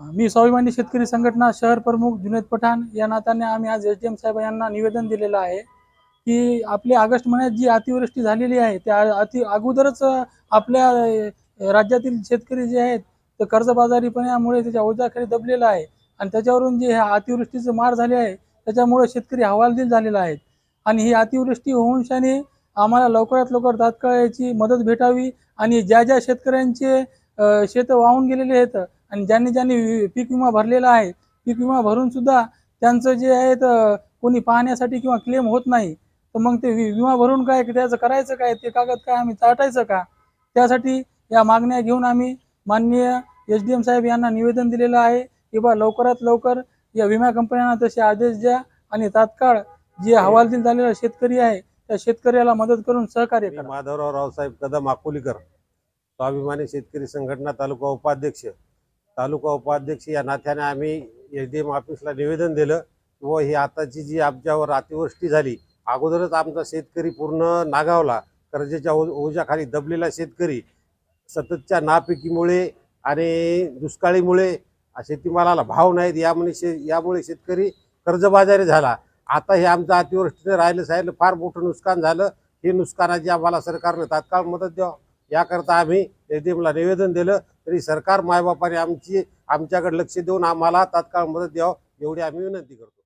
मी स्वाभिमानी शेतकरी संघटना शहर प्रमुख जुनेद पठाण या नात्याने आम्ही आज एस डी एम साहेब यांना निवेदन दिलेलं आहे की आपली ऑगस्ट महिन्यात जी अतिवृष्टी झालेली आहे त्या अति अगोदरच आपल्या राज्यातील शेतकरी जे आहेत ते कर्जबाजारीपणामुळे त्याच्या ओझ्याखाली दबलेला आहे आणि त्याच्यावरून जे ह्या अतिवृष्टीचं मार झाले आहे त्याच्यामुळे शेतकरी हवालदिल झालेला आहेत आणि ही अतिवृष्टी होऊनशाने आम्हाला लवकरात लवकर तात्काळ याची मदत भेटावी आणि ज्या ज्या शेतकऱ्यांचे शेतं वाहून गेलेले आहेत आणि ज्यांनी ज्यांनी पीक विमा भरलेला आहे पीक विमा भरून सुद्धा त्यांचं जे आहे तर कोणी पाहण्यासाठी किंवा क्लेम होत नाही तर मग ते वि- विमा भरून काय त्याचं करायचं काय ते कागद काय आम्ही चाटायचं का? त्यासाठी या मागण्या घेऊन आम्ही माननीय एस डी एम साहेब यांना निवेदन दिलेलं आहे की बा लवकरात लवकर या विमा कंपन्यांना तसे आदेश द्या आणि तात्काळ जे हवालदिल झालेला शेतकरी आहे त्या शेतकऱ्याला मदत करून सहकार्य करा. माधवराव रावसाहेब कदम अकोलीकर स्वाभिमानी शेतकरी संघटना तालुका उपाध्यक्ष तालुका उपाध्यक्ष या नात्याने आम्ही एस डी एम ऑफिसला निवेदन दिलं व ही आताची जी आमच्यावर अतिवृष्टी झाली अगोदरच आमचा शेतकरी पूर्ण नागावला कर्जाच्या ओ ओझ्याखाली दबलेला शेतकरी सततच्या नापिकीमुळे आणि दुष्काळीमुळे शेतीमालाला भाव नाहीत यामुळे शे यामुळे शेतकरी कर्जबाजारी झाला. आता हे आमचं अतिवृष्टीने राहिलं साहिलं फार मोठं नुकसान झालं. हे नुकसानाची आम्हाला सरकारनं तात्काळ मदत द्यावं याकरता आम्ही एस डी एमला निवेदन दिलं. तरी सरकार मायबापाने आमची आमच्याकडे लक्ष देऊन आम्हाला तात्काळ मदत द्यावं एवढी आम्ही विनंती करतो.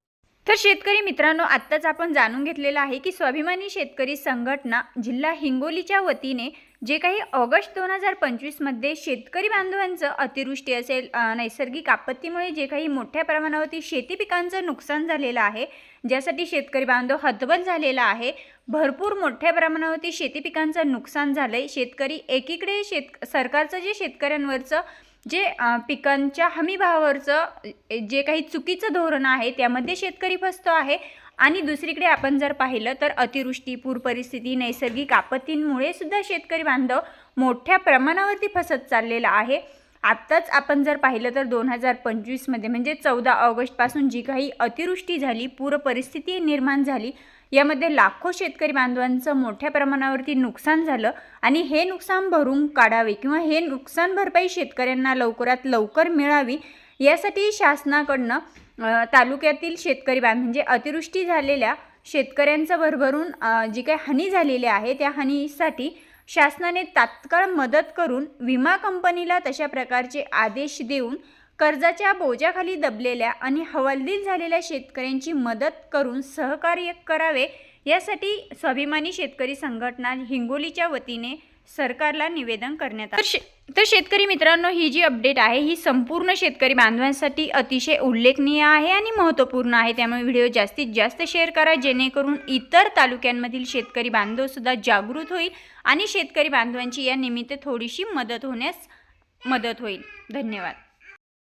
तर शेतकरी मित्रांनो आत्ताच आपण जाणून घेतलेलं आहे की स्वाभिमानी शेतकरी संघटना जिल्हा हिंगोलीच्या वतीने जे काही ऑगस्ट दोन हजार पंचवीसमध्ये शेतकरी बांधवांचं अतिवृष्टी असेल नैसर्गिक आपत्तीमुळे जे काही मोठ्या प्रमाणावरती शेती पिकांचं नुकसान झालेलं आहे ज्यासाठी शेतकरी बांधव हतबल झालेला आहे भरपूर मोठ्या प्रमाणावरती शेती पिकांचं नुकसान झालं आहे शेतकरी एकीकडे शेत सरकारचं जे शेतकऱ्यांवरचं जे पिकांच्या हमीभावावरचं जे काही चुकीचं धोरण आहे त्यामध्ये शेतकरी फसतो आहे. आणि दुसरीकडे आपण जर पाहिलं तर अतिवृष्टी पूर परिस्थिती नैसर्गिक आपत्तींमुळे सुद्धा शेतकरी बांधव मोठ्या प्रमाणावरती फसत चाललेला आहे. आत्ताच आपण जर पाहिलं तर दोन हजार पंचवीसमध्ये म्हणजे चौदा ऑगस्टपासून जी काही अतिवृष्टी झाली पूर परिस्थिती निर्माण झाली यामध्ये लाखो शेतकरी बांधवांचं मोठ्या प्रमाणावरती नुकसान झालं आणि हे नुकसान भरून काढावे किंवा हे नुकसान भरपाई शेतकऱ्यांना लवकरात लवकर मिळावी यासाठी शासनाकडनं तालुक्यातील शेतकरी बांध म्हणजे अतिवृष्टी झालेल्या शेतकऱ्यांचं भरभरून जी काही हानी झालेली आहे त्या हानीसाठी शासनाने तात्काळ मदत करून विमा कंपनीला तशा प्रकारचे आदेश देऊन कर्जाच्या बोजाखाली दबलेल्या आणि हवालदिल झालेल्या शेतकऱ्यांची मदत करून सहकार्य करावे यासाठी स्वाभिमानी शेतकरी संघटना हिंगोलीच्या वतीने सरकारला निवेदन करण्यात आले. शे- तर शेतकरी मित्रांनो ही जी अपडेट आहे ही संपूर्ण शेतकरी बांधवांसाठी अतिशय उल्लेखनीय आहे आणि महत्त्वपूर्ण आहे. त्यामुळे व्हिडिओ जास्तीत जास्त शेअर करा जेणेकरून इतर तालुक्यांमधील शेतकरी बांधवसुद्धा जागृत होईल आणि शेतकरी बांधवांची या निमित्त थोडीशी मदत होण्यास मदत होईल. धन्यवाद.